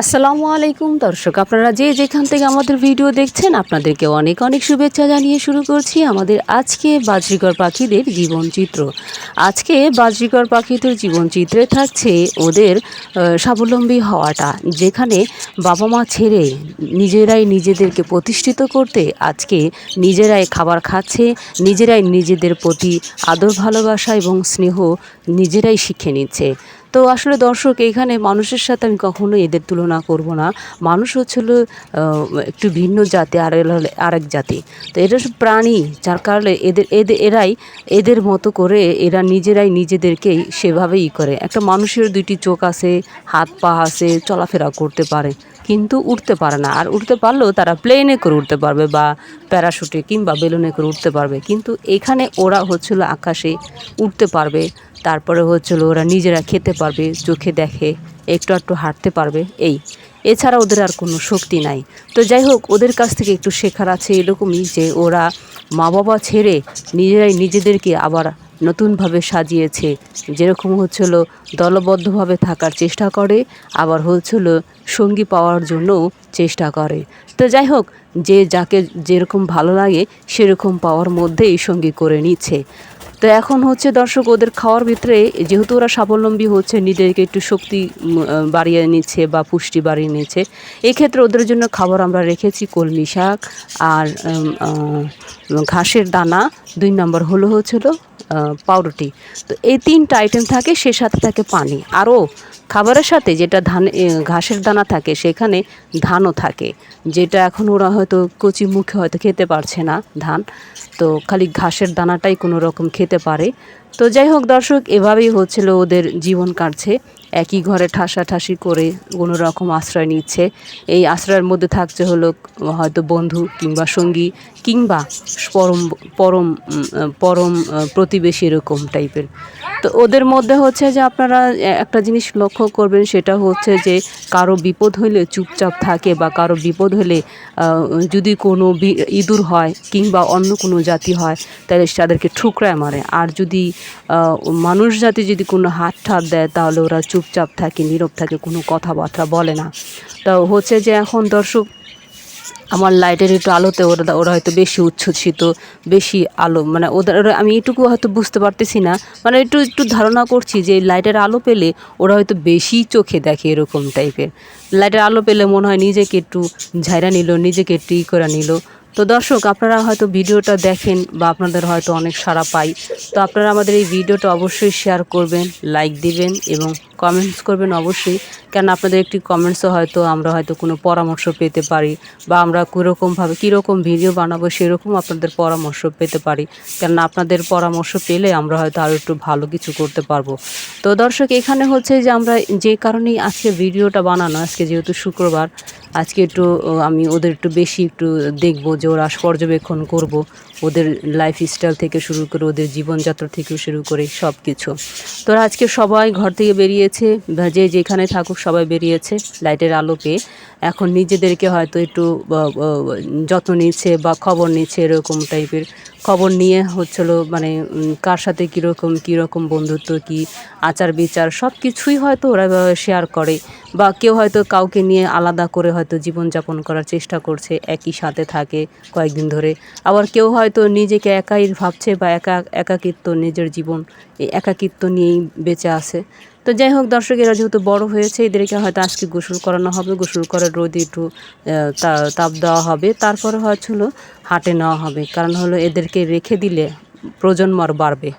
আসসালামু আলাইকুম, দর্শক। আপনারা যে যেখান থেকে আমাদের ভিডিও দেখছেন, আপনাদেরকে অনেক অনেক শুভেচ্ছা জানিয়ে শুরু করছি আমাদের আজকে বাজরিকর পাখিদের জীবনচিত্র। আজকে বাজরিকর পাখিদের জীবনচিত্রে থাকছে ওদের স্বাবলম্বী হওয়াটা, যেখানে বাবা মা ছেড়ে নিজেরাই নিজেদেরকে প্রতিষ্ঠিত করতে, আজকে নিজেরাই খাবার খাচ্ছে, নিজেরাই নিজেদের প্রতি আদর, ভালোবাসা এবং স্নেহ নিজেরাই শিখে নিচ্ছে। তো আসলে দর্শক, এখানে মানুষের সাথে আমি কখনো এদের তুলনা করব না। মানুষ হচ্ছিল একটু ভিন্ন জাতি, আর আরেক জাতি। তো এটা সব প্রাণী, যার কারণে এদের এদের, এরাই এদের মতো করে এরা নিজেরাই নিজেদেরকেই সেভাবেই করে। একটা মানুষের দুইটি চোখ আছে হাত পা আছে, চলাফেরা করতে পারে। কিন্তু উঠতে পারে না। আর উঠতে পারলেও তারা প্লেনে করে উঠতে পারবে বা প্যারাশুটে কিংবা বেলুনে করে উঠতে পারবে। কিন্তু এখানে ওরা হচ্ছিল আকাশে উঠতে পারবে। তারপরে হচ্ছিল ওরা নিজেরা খেতে পারবে, চোখে দেখে, একটু একটু হাঁটতে পারবে, এই। এছাড়া ওদের আর কোনো শক্তি নাই। তো যাই হোক, ওদের কাছ থেকে একটু শেখার আছে এরকমই যে ওরা মা বাবা ছেড়ে নিজেরাই নিজেদেরকে আবার নতুনভাবে সাজিয়েছে। যেরকম হচ্ছিল দলবদ্ধভাবে থাকার চেষ্টা করে, আবার হচ্ছিল সঙ্গী পাওয়ার জন্যও চেষ্টা করে। তো যাই হোক, যে যাকে যেরকম ভালো লাগে, সেরকম পাওয়ার মধ্যেই সঙ্গী করে নিচ্ছে। তো এখন হচ্ছে দর্শক, ওদের খাওয়ার ভিতরে যেহেতু ওরা স্বাবলম্বী হচ্ছে, নিজেদেরকে একটু শক্তি বাড়িয়ে নিচ্ছে বা পুষ্টি বাড়িয়ে নিচ্ছে, এক্ষেত্রে ওদের জন্য খাবার আমরা রেখেছি কলমি শাক আর ঘাসের দানা। দুই নম্বর হলো হচ্ছিল পাউরুটি। তো এই তিনটা আইটেম থাকে, সে সাথে থাকে পানি। আরও খাবারের সাথে যেটা ধান ঘাসের দানা থাকে, সেখানে ধানও থাকে, যেটা এখন ওরা হয়তো কচি মুখে হয়তো খেতে পারছে না ধান। তো খালি ঘাসের দানাটাই কোনো রকম খেতে পারে। তো যাই হোক, দর্শক, এভাবেই হচ্ছিল ওদের জীবন কাটছে। একই ঘরে ঠাসাঠাসি করে কোনো রকম আশ্রয় নিচ্ছে। এই আশ্রয়ের মধ্যে থাকছে হলো, হয়তো বন্ধু কিংবা সঙ্গী কিংবা পরম পরম পরম প্রতিবেশী এরকম টাইপের। তো ওদের মধ্যে হচ্ছে যে আপনারা একটা জিনিস লক্ষ্য করবেন, সেটা হচ্ছে যে কারও বিপদ হলে চুপচাপ থাকে বা কারও বিপদ হলে যদি কোনো ইঁদুর হয় কিংবা অন্য কোনো জাতি হয়, তাহলে তাদেরকে ঠুকরায় মারে। আর যদি মানুষ জাতি যদি কোনো হাত ঠাত দেয়, তাহলে ওরা চুপচাপ থাকে, নীরব থাকে, কোনো কথাবার্তা বলে না। তো হচ্ছে যে এখন দর্শক, আমার লাইটের একটু আলোতে ওরা ওরা হয়তো বেশি উচ্ছ্বসিত, বেশি আলো মানে ওদের ওরা- আমি এটুকু হয়তো বুঝতে পারতেছি না মানে একটু একটু ধারণা করছি যে লাইটের আলো পেলে ওরা হয়তো বেশি চোখে দেখে এরকম টাইপের লাইটের আলো পেলে মনে হয় নিজেকে একটু ঝাইরা নিল, নিজেকে একটু ই করে নিল। তো দর্শক, আপনারা হয়তো ভিডিওটা দেখেন বা আপনাদের হয়তো অনেক সাড়া পাই। তো আপনারা আমাদের এই ভিডিওটা অবশ্যই শেয়ার করবেন লাইক দিবেন এবং কমেন্টস করবেন অবশ্যই। কেন আপনাদের একটি কমেন্টসও হয়তো আমরা হয়তো কোনো পরামর্শ পেতে পারি বা আমরা কীরকমভাবে, কীরকম ভিডিও বানাবো সেরকম আপনাদের পরামর্শ পেতে পারি। কেননা আপনাদের পরামর্শ পেলে আমরা হয়তো আরও একটু ভালো কিছু করতে পারব। তো দর্শক, এখানে হচ্ছে যে আমরা যে কারণেই আজকে ভিডিওটা বানানো, আজকে যেহেতু শুক্রবার আজকে একটু আমি ওদের একটু বেশি একটু দেখব যে ওরা পর্যবেক্ষণ করব, ওদের লাইফ স্টাইল থেকে শুরু করে, ওদের জীবনযাত্রা থেকে শুরু করে সব কিছু তো আজকে সবাই ঘর থেকে বেরিয়েছে যে যেখানে থাকুক সবাই বেরিয়েছে লাইটের আলো পেয়ে। এখন নিজেদেরকে হয়তো একটু যত্ন নিচ্ছে বা খবর নিচ্ছে এরকম টাইপের খবর নিয়ে হচ্ছিল মানে কার সাথে কীরকম কীরকম বন্ধুত্ব, কী আচার বিচার, সব কিছুই হয়তো ওরা শেয়ার করে বা কেউ হয়তো কাউকে নিয়ে আলাদা করে হয়তো জীবনযাপন করার চেষ্টা করছে, একই সাথে থাকে কয়েকদিন ধরে। আবার কেউ হয়তো নিজেকে একাই ভাবছে বা একা, একাকিত্ব নিজের জীবন, এই একাকিত্ব নিয়েই বেঁচে আছে। তো যাই হোক দর্শক এরা যেহেতু বড় হয়েছে, এদেরকে হয়তো আজকে গোসল করানো হবে। গোসল করে রোদে একটু তাপ দেওয়া হবে। তারপরে হচ্ছিল হাটে নেওয়া হবে। কারণ হলো এদেরকে রেখে দিলে প্রজন্ম আর বাড়বে।